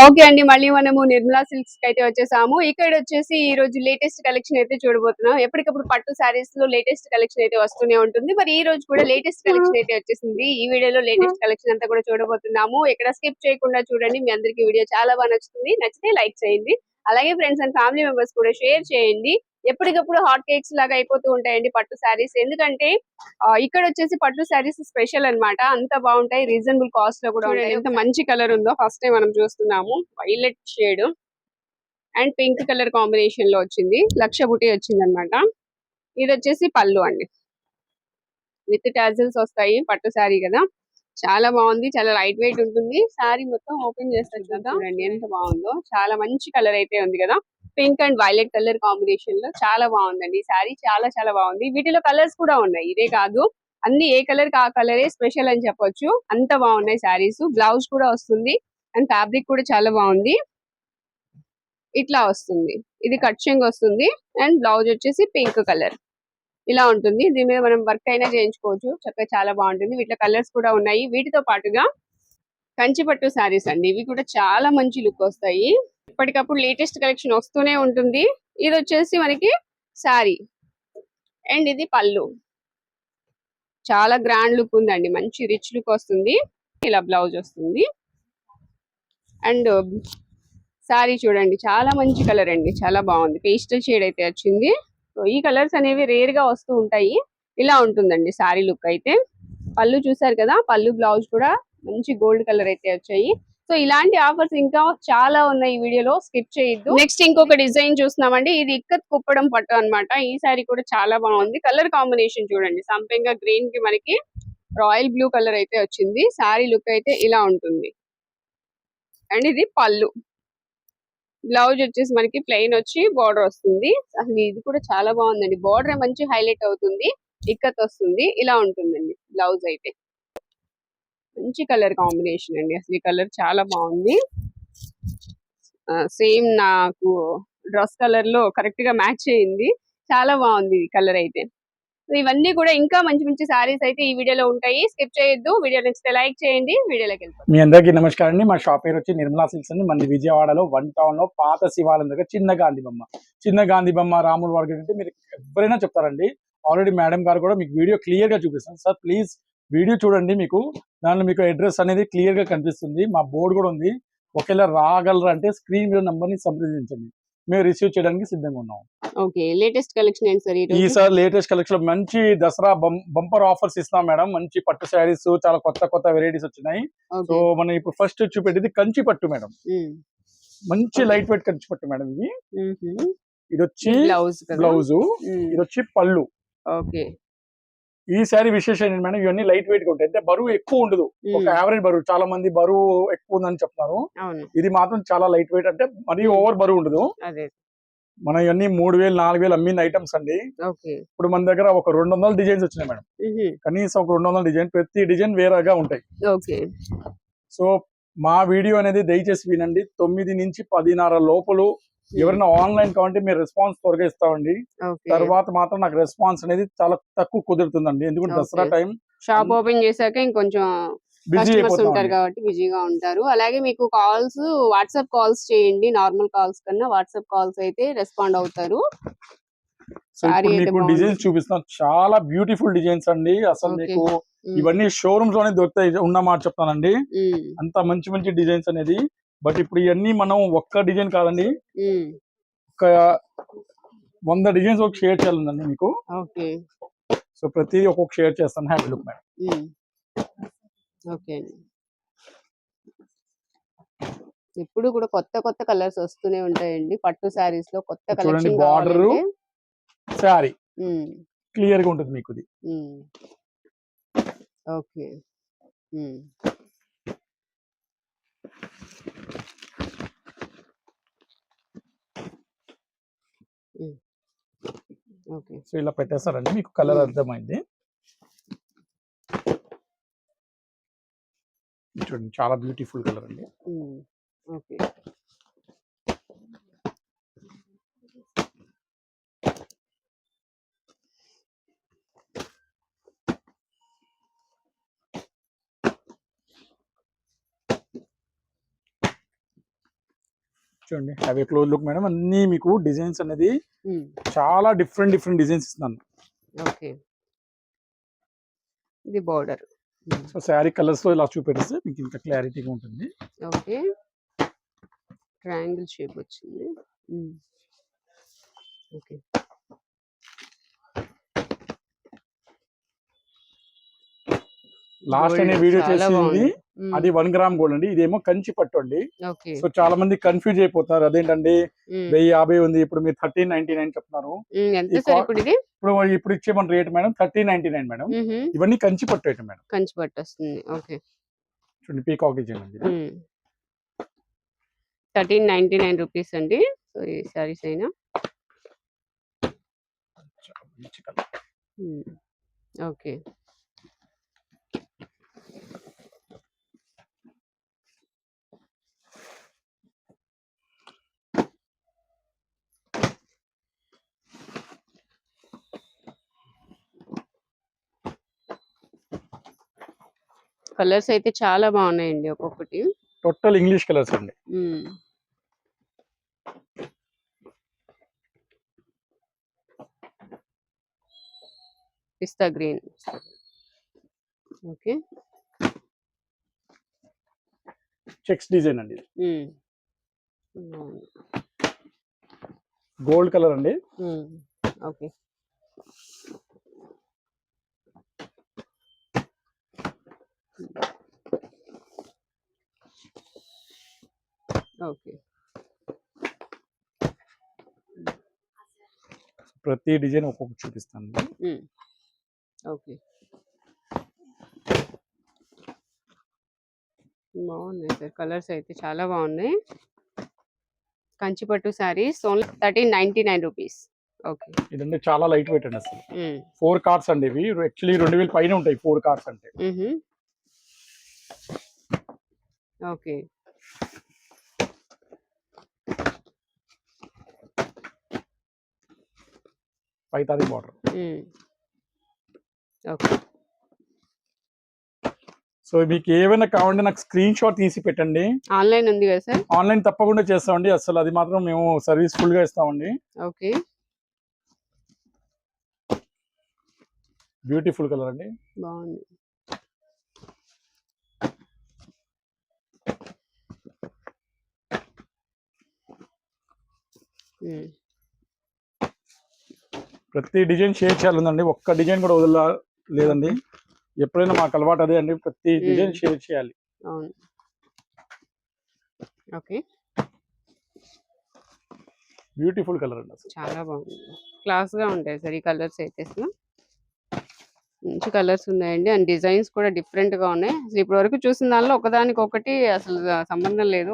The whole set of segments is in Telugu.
ఓకే అండి మళ్ళీ మనము నిర్మలా సిల్క్స్కి అయితే వచ్చేసాము. ఇక్కడ వచ్చేసి ఈ రోజు లేటెస్ట్ కలెక్షన్ అయితే చూడబోతున్నాం. ఎప్పటికప్పుడు పట్టు సారీస్లో లేటెస్ట్ కలెక్షన్ అయితే వస్తూనే ఉంటుంది. మరి ఈ రోజు కూడా లేటెస్ట్ కలెక్షన్ అయితే వచ్చేసింది. ఈ వీడియోలో లేటెస్ట్ కలెక్షన్ అంతా కూడా చూడబోతున్నాము. ఇక్కడ స్కిప్ చేయకుండా చూడండి మీ అందరికి వీడియో చాలా బాగా నచ్చుతుంది. నచ్చితే లైక్ చేయండి. అలాగే ఫ్రెండ్స్ అండ్ ఫ్యామిలీ మెంబర్స్ కూడా షేర్ చేయండి. ఎప్పటికప్పుడు హాట్ కేక్స్ లాగా అయిపోతూ ఉంటాయండి పట్టు శారీస్. ఎందుకంటే ఇక్కడ వచ్చేసి పట్టు శారీస్ స్పెషల్ అన్నమాట. అంత బాగుంటాయి రీజనబుల్ కాస్ట్లో కూడా ఉంటాయి. ఎంత మంచి కలర్ ఉందో ఫస్ట్ టైం మనం చూస్తున్నాము. Violet shade and pink colour కాంబినేషన్లో వచ్చింది. లక్ష బుటీ వచ్చింది అనమాట ఇది వచ్చేసి పళ్ళు అండి. విత్ టాజిల్స్ వస్తాయి. పట్టు శారీ కదా. చాలా బాగుంది. చాలా లైట్ వెయిట్ ఉంటుంది. శారీ మొత్తం ఓపెన్ చేస్తారు కదా. చూడండి. ఎంత బాగుందో. చాలా మంచి కలర్ అయితే ఉంది కదా. పింక్ అండ్ వైలెట్ కలర్ కాంబినేషన్లో చాలా బాగుందండి. ఈ శారీ చాలా చాలా బాగుంది. వీటిలో కలర్స్ కూడా ఉన్నాయి. ఇదే కాదు. అన్ని ఏ కలర్కి ఆ కలరే స్పెషల్ అని చెప్పొచ్చు. అంత బాగున్నాయి శారీస్. బ్లౌజ్ కూడా వస్తుంది. అండ్ ఫ్యాబ్రిక్ కూడా చాలా బాగుంది. ఇట్లా వస్తుంది. ఇది కట్ చెంగ్ వస్తుంది. అండ్ బ్లౌజ్ వచ్చేసి పింక్ కలర్. ఇలా ఉంటుంది. దీని మీద మనం వర్క్ అయినా చేయించుకోవచ్చు. చక్కగా చాలా బాగుంటుంది. వీటిలో కలర్స్ కూడా ఉన్నాయి. వీటితో పాటుగా కంచిపట్టు శారీస్ అండి. ఇవి కూడా చాలా మంచి లుక్ వస్తాయి. ఇప్పటికప్పుడు లేటెస్ట్ కలెక్షన్ వస్తూనే ఉంటుంది. ఇది వచ్చేసి మనకి శారీ. అండ్ ఇది పళ్ళు. చాలా గ్రాండ్ లుక్ ఉందండి. మంచి రిచ్ లుక్ వస్తుంది. ఇలా బ్లౌజ్ వస్తుంది. అండ్ శారీ చూడండి. చాలా మంచి కలర్ అండి. చాలా బాగుంది. పేస్టల్ షేడ్ అయితే వచ్చింది. సో ఈ కలర్స్ అనేవి రేర్గా వస్తూ ఉంటాయి. ఇలా ఉంటుందండి శారీ లుక్ అయితే. పళ్ళు చూసారు కదా? పళ్ళు బ్లౌజ్ కూడా మంచి గోల్డ్ కలర్ అయితే వచ్చాయి. సో ఇలాంటి ఆఫర్స్ ఇంకా చాలా ఉన్నాయి ఈ వీడియోలో. స్కిప్ చేయొద్దు. నెక్స్ట్ ఇంకొక డిజైన్ చూస్తున్నామండి. ఇది ఇక్కత్ కుప్పడం పట్టు అన్నమాట. ఈ సారీ కూడా చాలా బాగుంది. కలర్ కాంబినేషన్ చూడండి. సంపెంగా గ్రీన్కి మనకి రాయల్ బ్లూ కలర్ అయితే వచ్చింది. సారీ లుక్ అయితే ఇలా ఉంటుంది. అండ్ ఇది పళ్ళు. బ్లౌజ్ వచ్చేసి మనకి ప్లెయిన్ వచ్చి బార్డర్ వస్తుంది. అసలు ఇది కూడా చాలా బాగుందండి. బార్డర్ మంచి హైలైట్ అవుతుంది. ఇక్కత్ వస్తుంది. ఇలా ఉంటుందండి. బ్లౌజ్ అయితే. మంచి కలర్ కాంబినేషన్ అండి. అసలు ఈ కలర్ చాలా బాగుంది. సేమ్ నాకు డ్రెస్ కలర్లో కరెక్ట్గా మ్యాచ్ అయింది. చాలా బాగుంది ఈ కలర్ అయితే. ఇవన్నీ కూడా ఇంకా మంచి మంచి సారీస్ అయితే ఈ వీడియోలో ఉంటాయి. స్కిప్ చేయొద్దు. వీడియో నచ్చితే లైక్ చేయండి. వీడియోలోకి వెళ్తాం మీ అందరికీ నమస్కారం అండి. మా షాప్ పేరు వచ్చి నిర్మలా సిల్క్స్ అండి. మన విజయవాడలో వన్ టౌన్లో పాత శివాలయం దగ్గర చిన్న గాంధీ బొమ్మ. చిన్న గాంధీ బొమ్మ రాముల వాడి అంటే మీరు ఎవరైనా చెప్తారండి. ఆల్రెడీ మేడం గారు కూడా మీకు వీడియో క్లియర్గా చూపిస్తాను. సార్ ప్లీజ్ వీడియో చూడండి మీకు. దానిలో మీకు అడ్రస్ అనేది క్లియర్గా కనిపిస్తుంది. మా బోర్డు కూడా ఉంది. ఒకవేళ రాగలరా అంటే స్క్రీన్ మీద నంబర్ని సంప్రదించండి. మేము రిసీవ్ చేయడానికి సిద్ధంగా ఉన్నాం. ఓకే లేటెస్ట్ కలెక్షన్ ఏంటి సార్ ఈసారి లేటెస్ట్ కలెక్షన్ మంచి దసరా బంపర్ ఆఫర్స్ ఇస్తున్నాం మేడం. మంచి పట్టు శారీస్ చాలా కొత్త కొత్త వెరైటీస్ వచ్చినాయి. సో మనం ఇప్పుడు ఫస్ట్ చూపెట్టేది కంచి పట్టు మేడం. మంచి Okay. లైట్ వెయిట్ కంచి పట్టు మేడం ఇది. ఇది వచ్చి బ్లౌజ్ బ్లౌజ్ ఇది వచ్చి పళ్ళు. ఓకే ఈ శారీ విశేషం ఏంటి మేడం? ఇవన్నీ లైట్ వెయిట్గా ఉంటాయి. అంటే బరువు ఎక్కువ ఉండదు. ఒక యావరేజ్ బరువు. చాలా మంది బరువు ఎక్కువ ఉందని చెప్తున్నారు. ఇది మాత్రం చాలా లైట్ వెయిట్ అంటే మరీ. ఓవర్ బరువు ఉండదు. మనం ఇవన్నీ మూడు వేలు నాలుగు వేలు అమ్మిన ఐటమ్స్ అండి. ఇప్పుడు మన దగ్గర ఒక రెండు వందల డిజైన్స్ వచ్చినాయి మేడం. కనీసం ఒక రెండు వందల డిజైన్ ప్రతి డిజైన్ వేరేగా ఉంటాయి. సో మా వీడియో అనేది దయచేసి వినండి. తొమ్మిది నుంచి పదిన్నర లోపల ఎవరైనా ఆన్లైన్ కావాలంటే మీరు రెస్పాన్స్ త్వరగా ఇస్తామండి. తర్వాత మాత్రం నాకు రెస్పాన్స్ అనేది చాలా తక్కువ కుదురుతుందండి. ఎందుకంటే. దసరా టైం షాప్ ఓపెన్ చేశాక ఇంకొంచెం కస్టమర్స్ ఉంటారు కాబట్టి బిజీగా ఉంటారు. అలాగే మీకు కాల్స్ వాట్సాప్ కాల్స్ చేయండి. నార్మల్ కాల్స్ కన్నా వాట్సాప్ కాల్స్ అయితే రెస్పాండ్ అవుతారు. మీకు. డిజైన్స్ చూపిస్తున్నాను చాలా బ్యూటిఫుల్ డిజైన్స్ అండి. అసలు. మీకు ఉమ్, ఇవన్నీ షోరూమ్స్లోనే దొరుకుతాయి. ఉన్న మాట చెప్తానండి. ఉమ్, అంత మంచి మంచి డిజైన్స్ అనేది. బట్ ఇప్పుడు ఇవన్నీ మనం ఒక్క డిజైన్ కాదండి. ఒక వంద డిజైన్స్ ఒక షేర్ చేయాలండి మీకు. ఓకే. సో ప్రతి ఒక్కొక్క షేర్ చేస్తాను. Happy look madam. ఓకే అండి. ఎప్పుడు కూడా కొత్త కొత్త కలర్స్ వస్తూనే ఉంటాయండి. పట్టు శారీస్లో కొత్త కలెక్షన్. కావాలంటే. శారీ. ఉమ్, క్లియర్గా ఉంటుంది మీకు ఇది. ఓకే. సో ఇలా పెట్టేస్తారండి మీకు కలర్. అర్థమైంది చూడండి చాలా బ్యూటిఫుల్ కలర్ అండి. ఓకే చూడండి. అవి క్లోజ్ లుక్ మేడం అన్ని మీకు డిజైన్స్ అనేది ఉమ్, చాలా డిఫరెంట్ డిఫరెంట్ డిజైన్స్ ఇస్తున్నాను. ఓకే ఇది బార్డర్ సో శారీ కలర్స్లో ఇలా చూపెడిస్తే మీకు ఇంకా క్లారిటీగా ఉంటుంది. ఓకే ట్రయాంగిల్ షేప్ వచ్చింది. ఓకే లాస్ట్ అనే వీడియో చేసింది అది వన్ గ్రామ్ గోల్డ్ అండి. ఇదేమో కంచి పట్టు అండి. సో చాలా మంది కన్ఫ్యూజ్ అయిపోతున్నారు అదేంటండి? వెయ్యి యాభై ఉంది. ఇప్పుడు మీరు థర్టీన్ నైన్టీ నైన్ చెప్తున్నారు. ఇప్పుడు ఇప్పుడు ఇచ్చే మన rate madam? Thirteen ninety nine madam. ఇవన్నీ కంచి పట్టు ఐటమ్ మేడం. కంచి పట్టు వస్తుంది. ఓకే. చూడండి పీకాక్ డిజైన్ అండి. థర్టీన్ నైన్టీ నైన్ రూపీస్ అండి. సో ఈ సారీస్ అయినా. ఓకే. కలర్స్ అయితే చాలా బాగున్నాయండి ఒక్కొక్కటి. టోటల్ ఇంగ్లీష్ కలర్స్ అండి. పిస్తా గ్రీన్. ఓకే. చెక్స్ డిజైన్ అండి. గోల్డ్ కలర్ అండి. ఓకే. ఓకే ప్రతి డిజైన్ ఒక్కొక్కటి చూపిస్తాను. ఓకే బాగున్నాయి సార్. కలర్స్ అయితే చాలా బాగున్నాయి. కంచిపట్టు saris only thirteen ninety nine rupees okay ఇదంటే చాలా లైట్ వెయిట్ అండి అసలు. ఫోర్ కార్డ్స్ అండి ఇవి. యాక్చువల్లీ రెండు వేల పైన ఉంటాయి ఫోర్ కార్డ్స్ అంటే. ఓకే. తారీ బార్డర్. ఓకే. సో మీకు ఏమైనా కావాలంటే నాకు స్క్రీన్ షాట్ తీసి పెట్టండి. ఆన్లైన్ ఉంది కదా సార్? ఆన్లైన్ తప్పకుండా చేస్తామండి. అసలు అది మాత్రం మేము సర్వీస్ ఫుల్గా ఇస్తామండి. ఓకే. బ్యూటిఫుల్ కలర్ అండి. బాగుంది. ప్రతి డిజైన్ షేర్ చేయాలండి ఒక్క డిజైన్ కూడా వదల లేదండి. ఎప్పుడైనా మాకు అలవాటు అదే అండి. ప్రతి డిజైన్ షేర్ చేయాలి. అవును. ఓకే. బ్యూటిఫుల్ కలర్ అండి చాలా బాగుంది. క్లాస్గా ఉంటాయి సార్ ఈ కలర్స్ అయితే మంచి కలర్స్ ఉన్నాయండి. అండ్ డిజైన్స్ కూడా డిఫరెంట్గా ఉన్నాయి. అసలు ఇప్పటి వరకు చూసిన దానిలో ఒకదానికి ఒకటి అసలు సంబంధం లేదు.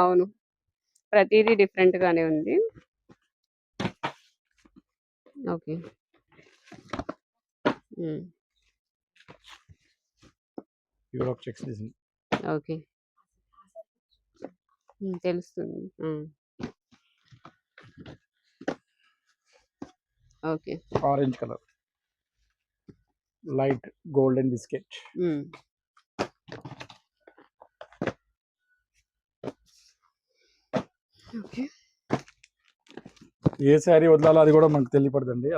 అవును. ప్రతిదీ డిఫరెంట్ గానే ఉంది. ఓకే. Europe checks okay. తెలుస్తుంది. Okay. Orange colour light golden biscuit um. Okay ఏ శారీ వదలాలో అది కూడా మనకు తెలియపడదండి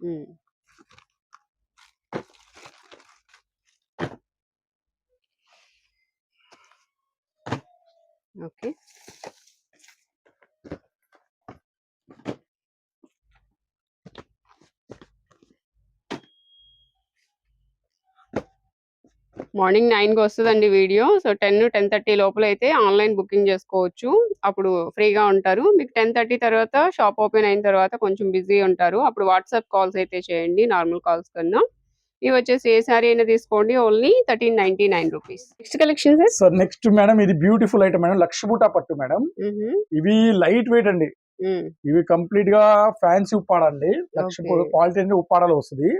ఉమ్. ఓకే. మార్నింగ్ నైన్కి వస్తుందండి video. So ten ten thirty లోపల అయితే ఆన్లైన్ బుకింగ్ చేసుకోవచ్చు. అప్పుడు ఫ్రీగా ఉంటారు. మీకు టెన్ థర్టీ తర్వాత షాప్ ఓపెన్ అయిన తర్వాత కొంచెం బిజీ ఉంటారు. అప్పుడు వాట్సాప్ కాల్స్ అయితే చేయండి నార్మల్ కాల్స్ కన్నా. ఇవి వచ్చేసి ఏ సారీ అయినా తీసుకోండి. Only thirteen ninety nine rupees. Next collection sir? So next madam ఇది బ్యూటిఫుల్ ఐటమ్ మేడం. లక్షబూట పట్టు మేడం. ఇవి లైట్ వెయిట్ అండి. ఇవి కంప్లీట్గా ఫ్యాన్సీ ఉప్పాడ అండి లక్ష. క్వాలిటీ అంటే ఉప్పాడలో వస్తుంది.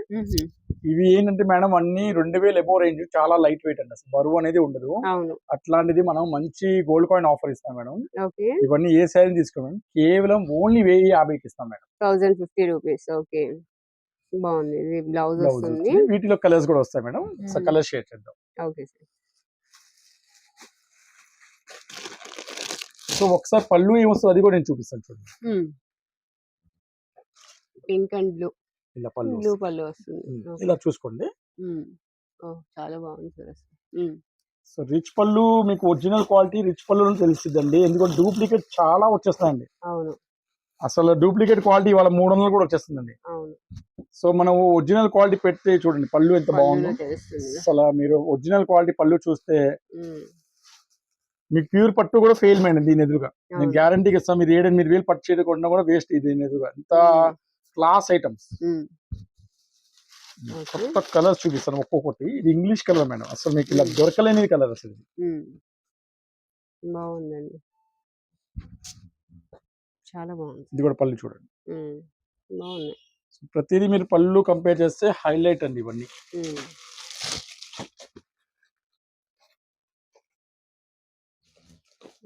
ఇవి ఏంటంటే మేడం అన్ని రెండు వేల ఎబో రేంజ్ చాలా లైట్ వెయిట్ అండి అసలు. బరువు అనేది ఉండదు. అట్లాంటిది మనం మంచి గోల్డ్ కాయిన్ ఆఫర్ ఇస్తాం మేడం. ఓకే. ఇవన్నీ ఏ శారీ తీసుకోండి కేవలం ఓన్లీ వెయ్యి యాభైకి ఇస్తాం madam. Thousand fifty rupees okay. బాగుంది. ఇది బ్లౌజ్ వస్తుంది. వీటిలో కలర్స్ కూడా వస్తాయి మేడం. కలర్ షేర్ చేద్దాం. Okay sir. సో ఒకసారి పళ్ళు ఏమొస్తుంది అది కూడా నేను చూపిస్తాను చూడండి. పింక్ అండ్ బ్లూ ఇలా పళ్ళు బ్లూ వస్తుంది. పళ్ళు. ఇలా చూసుకోండి. చాలా బాగుంది సార్ అసలు. ఉమ్. సో రిచ్ పళ్ళు మీకు ఒరిజినల్ క్వాలిటీ రిచ్ పళ్ళు తెలిసిద్దండి. ఎందుకంటే డూప్లికేట్ చాలా వచ్చేస్తాయండి అవును. అసలు డూప్లికేట్ క్వాలిటీ వాళ్ళ మూడు వందలు కూడా వచ్చేస్తుందండి. సో మనం ఒరిజినల్ క్వాలిటీ పెడితే చూడండి పళ్ళు ఎంత బాగుందో. తెలుస్తుంది. అసలు మీరు ఒరిజినల్ క్వాలిటీ పళ్ళు చూస్తే. మీకు ప్యూర్ పట్టు కూడా ఫెయిల్ అయింది దీని ఎదురుగా. నేను. గ్యారంటీకి ఇస్తాను. మీరు ఏడు ఎనిమిది వేలు పట్టు చేయకుండా కూడా వేస్ట్ దీని ఎదురుగా. ఎంత. Class items. కొత్త కలర్స్ చూపిస్తాను ఒక్కొక్కటి. ఇది ఇంగ్లీష్ కలర్ మేడం. అసలు మీకు ఇలా. దొరకలేని కలర్ అసలు. బాగుందండి. చాలా బాగుంది. ఇది కూడా పళ్ళు చూడండి. సో ప్రతిదీ మీరు పళ్ళు కంపేర్ చేస్తే హైలైట్ అండి ఇవన్నీ.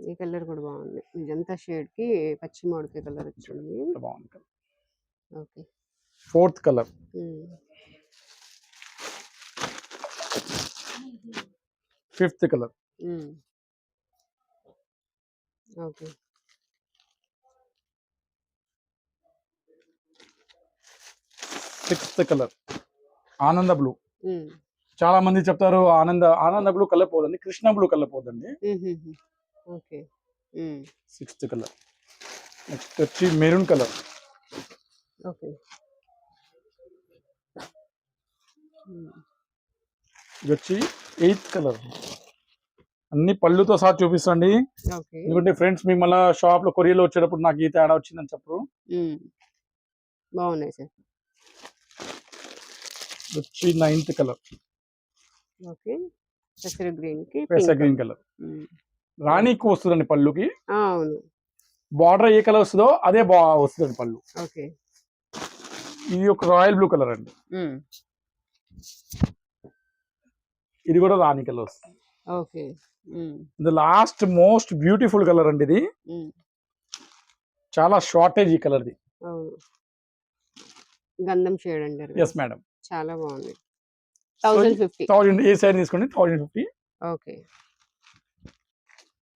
ఈ కలర్ కూడా బాగుంది. ఇదంతా షేడ్కి పచ్చి మామిడికాయ కలర్ వచ్చింది okay fourth colour. Fifth colour. Okay sixth colour Ananda blue. చాలా మంది చెప్తారు ఆనంద ఆనంద బ్లూ కలర్ పోదండి కృష్ణ బ్లూ కలర్ పోదండి. ఓకే. సిక్స్త్ కలర్ నెక్స్ట్ వచ్చి మెరూన్ కలర్ ఓకే. ఇది వచ్చి ఎయిత్ కలర్. అన్ని పళ్ళుతో సహా చూపిస్తండి. ఎందుకంటే ఫ్రెండ్స్ మీకు మళ్ళీ షాప్లో కొరియర్లో వచ్చేటప్పుడు నాకు ఈ తేడా వచ్చిందని చెప్పరు. బాగున్నాయి సార్. వచ్చి నైన్త్ కలర్. ఓకే. పెసర గ్రీన్కి పెసా pink. Green colour. ఉమ్. రాణి ఎక్కువ వస్తుందండి పళ్ళుకి. అవును. బార్డర్ ఏ కలర్ వస్తుందో అదే బా వస్తుందండి పళ్ళు. ఓకే. ఇది ఒక రాయల్ బ్లూ కలర్ అండి. ఇది కూడా రాణి కలర్ వస్తుంది ఓకే. ఇది లాస్ట్ మోస్ట్ బ్యూటిఫుల్ కలర్ అండి ఇది. చాలా షార్టేజ్ ఈ కలర్ది. గంధం షేడ్ ఎస్ మేడం చాలా బాగుంది. Thousand fifty. థౌజండ్ ఏ సైడ్ తీసుకోండి? Thousand fifty. Okay.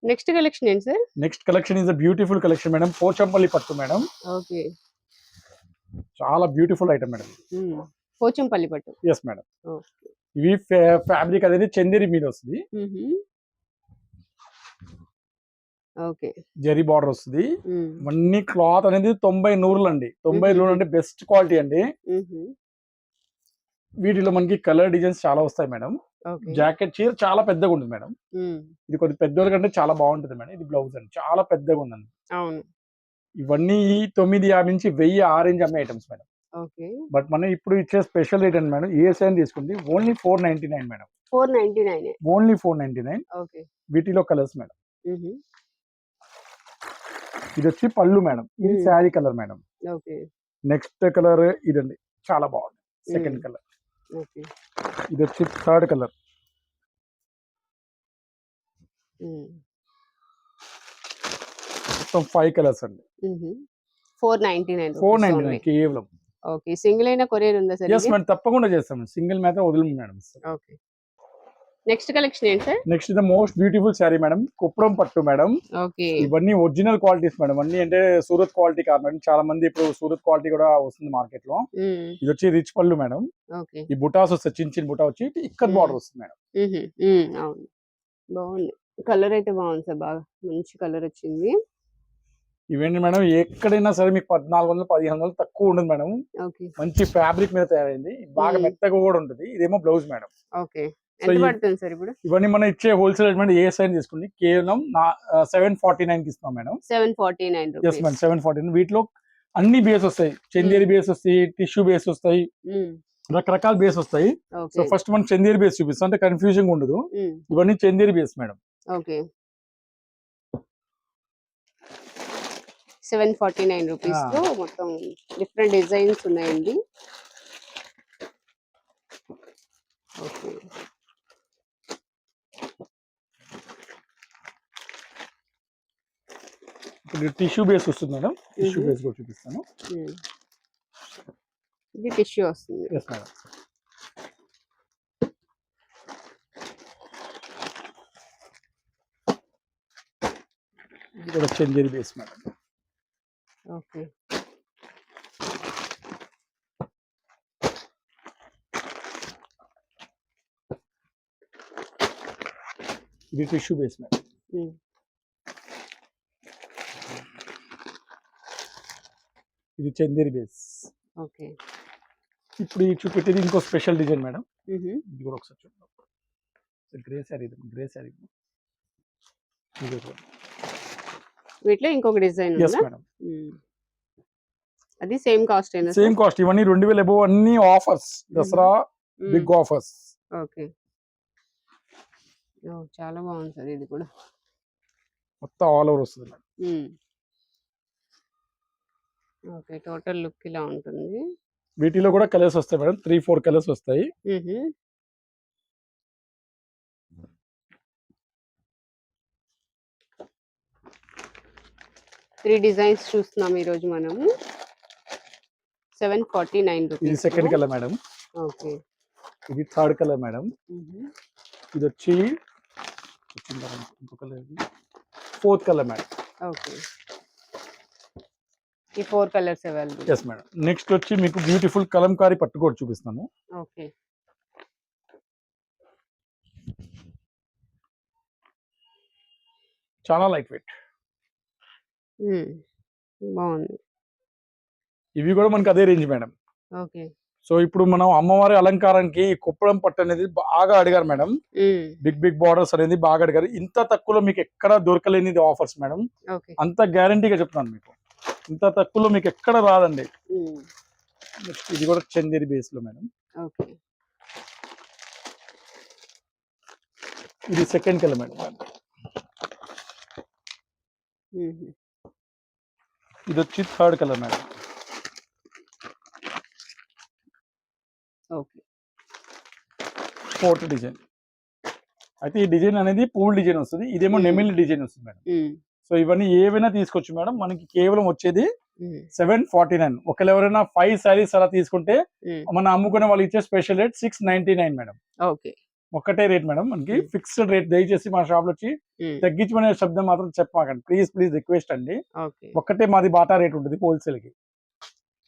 Next collection ఏంటి sir? Next collection is a beautiful collection madam Pochampally పట్టు మేడం ఓకే. చాలా బ్యూటిఫుల్ ఐటమ్ మేడం. పోచంపల్లి పట్టు. ఎస్ మేడం ఇవి ఫ్యాబ్రిక్ అనేది చందేరి మీద వస్తుంది. ఓకే. జరీ బార్డర్ వస్తుంది. ఇవన్నీ క్లాత్ అనేది తొంభై నూరులు అండి. తొంభై మ్మ్. నూరు అంటే బెస్ట్ క్వాలిటీ అండి. వీటిలో మనకి కలర్ డిజైన్స్ చాలా వస్తాయి మేడం జాకెట్ చీర చాలా పెద్దగా ఉంటుంది మేడం. ఇది కొద్ది పెద్దోళ్ళ కంటే చాలా బాగుంటుంది మేడం ఇది బ్లౌజ్ అండి. చాలా పెద్దగా ఉందండి అవును. ఇవన్నీ తొమ్మిది యాభై నుంచి వెయ్యి ఆరెంజ్ అమ్మే ఐటమ్స్ మేడం. బట్ మనం ఇప్పుడు ఇచ్చే స్పెషల్ రేట్ అండి మేడం ఏ సైన్ తీసుకుంది only four ninety nine madam. Four ninety nine only four ninety nine. వీటిలో కలర్స్ మేడం. ఇది వచ్చి పళ్ళు మేడం. ఇది. Sari colour madam. Next colour ఇదండి. చాలా బాగుంది. సెకండ్. కలర్. ఇది వచ్చి థర్డ్ కలర్. మొత్తం ఫైవ్ కలర్స్ అండి. Four ninety nine four ninety nine కేవలం. ఓకే సింగిల్ అయినా కొరియర్ ఉందా సార్ ఎస్ మేడం తప్పకుండా చేస్తాం సింగిల్ మాత్రం వదిలి మేడం ఓకే నెక్స్ట్ కలెక్షన్ ఏంటి sir next the most beautiful sari madam Kuppadam పట్టు మేడం ఓకే ఇవన్నీ ఒరిజినల్ క్వాలిటీస్ మేడం అన్ని అంటే సూరత్ క్వాలిటీ కాదు మేడం చాలా మంది ఇప్పుడు సూరత్ క్వాలిటీ కూడా వస్తుంది మార్కెట్లో. ఉమ్. ఇది వచ్చి రిచ్ పళ్ళు మేడం ఓకే ఈ బుటాస్ వస్తాయి చిన్న చిన్న బుటా వచ్చి ఇక్కడ. బార్డర్ వస్తుంది మేడం అవును. బాగుంది. కలర్ అయితే బాగుంది సార్ బాగా మంచి కలర్ వచ్చింది. ఇవన్నీ మేడం? ఎక్కడైనా సరే మీకు పద్నాలుగు వందలు పదిహేను వందలు తక్కువ ఉండదు మేడం. మంచి ఫ్యాబ్రిక్ మీద తయారైంది. బాగా. మెత్తగా కూడా ఉంటుంది. ఇదేమో బ్లౌజ్ మేడం. ఓకే. ఇవన్నీ మనం ఇచ్చే హోల్సేల్ రేట్ ఏ సైజ్ తీసుకుంది? కేవలం సెవెన్ ఫార్టీ నైన్కి ఇస్తాం madam. Seven forty nine yes madam seven forty nine. వీటిలో అన్ని బేస్ వస్తాయి. చందేరి బేస్ వస్తాయి టిష్యూ బేస్ వస్తాయి. రకరకాల బేస్ వస్తాయి. సో ఫస్ట్ మనం చందేరి బేస్ చూపిస్తాం. అంటే కన్ఫ్యూజింగ్ ఉండదు. ఇవన్నీ Chanderi base madam. Okay. Seven forty nine rupees ఆ. లో మొత్తం డిఫరెంట్ డిజైన్స్ ఉన్నాయండి. ఓకే. ఇప్పుడు టిష్యూ బేస్ వస్తుంది మేడం. టిష్యూ. బేస్ కూడా చూపిస్తాను. ఇది టిష్యూ వస్తుంది. ఎస్ మేడం ఇది కూడా చందేరి బేస్ మేడం ఓకే. ఇది టిష్యూ బేస్ మేడం ఉమ్. ఇది చందేరి బేస్. ఓకే. ఇప్పుడు ఈ చూపెట్టేది ఇంకో స్పెషల్ డిజైన్ మేడం. ఇది కూడా ఒకసారి చూద్దాం. గ్రే శారీ ఇది గ్రే శారీ ఇది. వీటిలో ఇంకొక డిజైన్ మేడం అది సేమ్ కాస్ట్ సేమ్ కాస్ట్. ఇవన్నీ రెండు వేల ఎబో అన్ని offers. Dasara big offers. Okay. చాలా బాగుంది సార్ ఇది కూడా. మొత్తం ఆల్ ఓవర్ వస్తుంది. ఓకే టోటల్ లుక్ ఇలా ఉంటుంది. వీటిలో కూడా కలర్స్ వస్తాయి మేడం. త్రీ ఫోర్ కలర్స్ వస్తాయి. త్రీ డిజైన్స్ చూస్తున్నాం ఈరోజు మనము. సెవెన్ ఫార్టీ నైన్ ఇది సెకండ్ కలర్ మేడం ఓకే. ఇది థర్డ్ కలర్ మేడం. ఇది వచ్చి ఫోర్త్ కలర్ మేడం ఓకే. ఈ four colours available yes madam next వచ్చి మీకు బ్యూటిఫుల్ కలంకారీ పట్టుకోటి చూపిస్తాను. ఓకే. చాలా లైట్ వెయిట్. బాగుంది. ఇవి కూడా మనకి అదే రేంజ్ మేడం. ఓకే. సో ఇప్పుడు మనం అమ్మవారి అలంకారానికి కుప్పడం పట్టు అనేది బాగా అడిగారు మేడం. బిగ్ బిగ్ బార్డర్స్ అనేది బాగా అడిగారు. ఇంత తక్కువలో మీకు ఎక్కడ దొరకలేనిది ఆఫర్స్ మేడం. అంత గ్యారంటీగా చెప్తున్నాను మీకు. ఇంత తక్కువలో మీకు ఎక్కడ రాదండి. ఇది కూడా చందేరి బేస్లో మేడం. ఓకే. ఇది సెకండ్ కలర్ మేడం. ఇది వచ్చి third colour madam. Okay. Fourth design. అయితే ఈ డిజైన్ అనేది పూల్ డిజైన్ వస్తుంది. ఇదేమో. నెమిల్ డిజైన్ వస్తుంది మేడం. సో ఇవన్నీ ఏవైనా తీసుకోవచ్చు మేడం. మనకి కేవలం వచ్చేది. Seven forty nine. ఒకవేళ ఎవరైనా ఫైవ్ సారీస్ అలా తీసుకుంటే. మనం అమ్ముకునే వాళ్ళు ఇచ్చే special rate six ninety nine madam. Okay. ఒక్కటే రేట్ మేడం మనకి. ఫిక్స్డ్ రేట్ దయచేసి మా షాప్లో వచ్చి. తగ్గించమనే శబ్దం మాత్రం చెప్పమాకండి. ప్లీజ్ ప్లీజ్ రిక్వెస్ట్ అండి. ఒక్కటే మాది బాటా రేట్ ఉంటుంది హోల్సేల్కి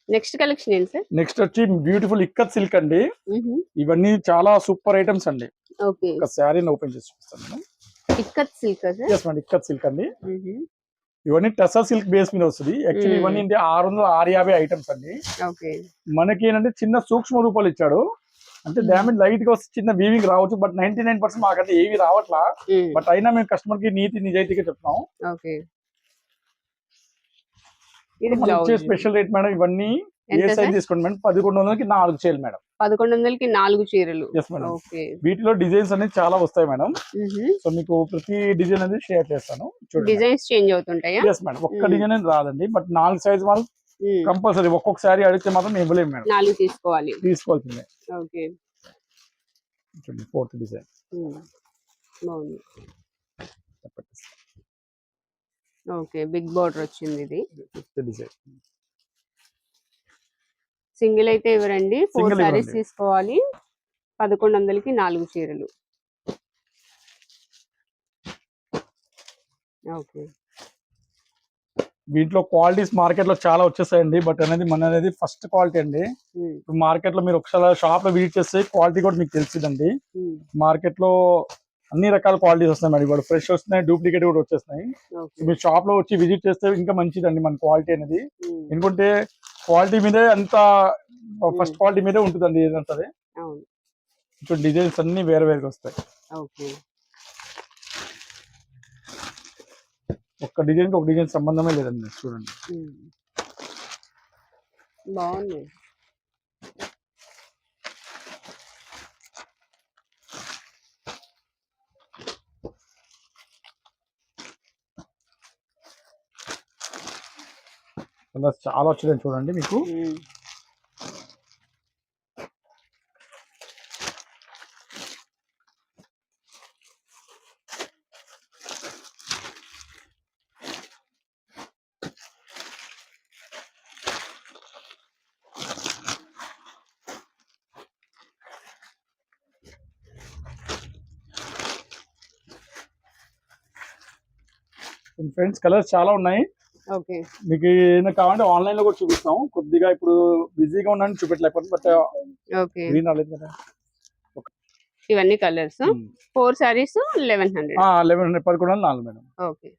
నెక్స్ట్ కలెక్షన్ ఏంటి సార్? నెక్స్ట్ వచ్చి బ్యూటిఫుల్ ఇక్కత్ సిల్క్ అండి. ఇవన్నీ చాలా సూపర్ ఐటమ్స్ అండి. ఓకే. ఒక శారీని ఓపెన్ చేసి చూపిస్తాను ikat silk sir? Yes madam ikat silk అండి. ఇవన్నీ టసా సిల్క్ బేస్ మీద వస్తుంది. యాక్చువల్లీ. ఇవన్నీ ఆరు వందల ఆరు యాభై ఐటమ్స్ అండి. మనకి ఏంటంటే చిన్న సూక్ష్మ రూపాలు ఇచ్చాడు. అంటే. డ్యామేజ్ లైట్గా వస్తే చిన్న వీవింగ్ రావచ్చు బట్ నైన్టీ నైన్ పర్సెంట్ మాకైతే ఏవి రావట్లా. బట్ అయినా మేము కస్టమర్కి నీతి నిజాయితీగా చెప్తాం ఇది స్పెషల్ రేట్ మేడం ఇవన్నీ. ఏ సైజ్ తీసుకోండి మేడం? పదకొండు వందలకి నాలుగు చేయాలి మేడం. పదకొండు వందలకి నాలుగు చీరలు. వీటిలో డిజైన్స్ అనేది చాలా వస్తాయి మేడం. సో మీకు ప్రతి డిజైన్ అనేది షేర్ చేస్తాను. డిజైన్స్ చేంజ్ అవుతుంటాయా? మేడం ఒక్క. డిజైన్ అనేది రాదండి. బట్ నాలుగు సైజ్ వాళ్ళు. కంపల్సరీ ఒక్కొక్క సారీ అడిగితే మాత్రం ఇవ్వలేము మేడం. నాలుగు తీసుకోవాలి. తీసుకోవాల్సిందే. ఓకే. Fourth design. బాగుంది. ఓకే. బిగ్ బార్డర్ వచ్చింది ఇది. డిజైన్. సింగిల్ అయితే ఇవ్వరండి ఫోర్ సారీస్. తీసుకోవాలి. పదకొండు వందలకి నాలుగు చీరలు. ఓకే. వీటిలో క్వాలిటీస్ మార్కెట్లో చాలా వచ్చేసాయండి. బట్ అనేది మన అనేది ఫస్ట్ క్వాలిటీ అండి. ఇప్పుడు మార్కెట్లో మీరు ఒకసారి షాప్లో విజిట్ చేస్తే క్వాలిటీ కూడా మీకు తెలిసిందండి. మార్కెట్లో అన్ని రకాల క్వాలిటీస్ వస్తున్నాయి మేడం ఇప్పుడు ఫ్రెష్ వస్తున్నాయి డూప్లికేట్ కూడా వచ్చేస్తున్నాయి. మీరు షాప్లో వచ్చి విజిట్ చేస్తే ఇంకా మంచిదండి మన క్వాలిటీ అనేది. ఎందుకంటే క్వాలిటీ మీదే అంత ఫస్ట్ క్వాలిటీ మీదే ఉంటుందండి ఏదైనా సరే. ఇప్పుడు డిజైన్స్ అన్ని వేరే వేరుగా వస్తాయి. ఒక్క డిజైన్కి ఒక డిజైన్ సంబంధమే లేదండి చూడండి. బాగుంది. చాలా వచ్చినాయి చూడండి మీకు. ఫ్రెండ్స్ కలర్స్ చాలా ఉన్నాయి. మీకు ఏదైనా కావాలంటే ఆన్లైన్లో కూడా చూపిస్తాం. కొద్దిగా ఇప్పుడు బిజీగా ఉన్నాను చూపెట్టలేకపోతే బట్ గ్రీన్ రాలేదు కదా. ఇవన్నీ colours. Four saris eleven hundred. Eleven hundred పదకొండు వందలు నాలుగు మేడం. ఓకే.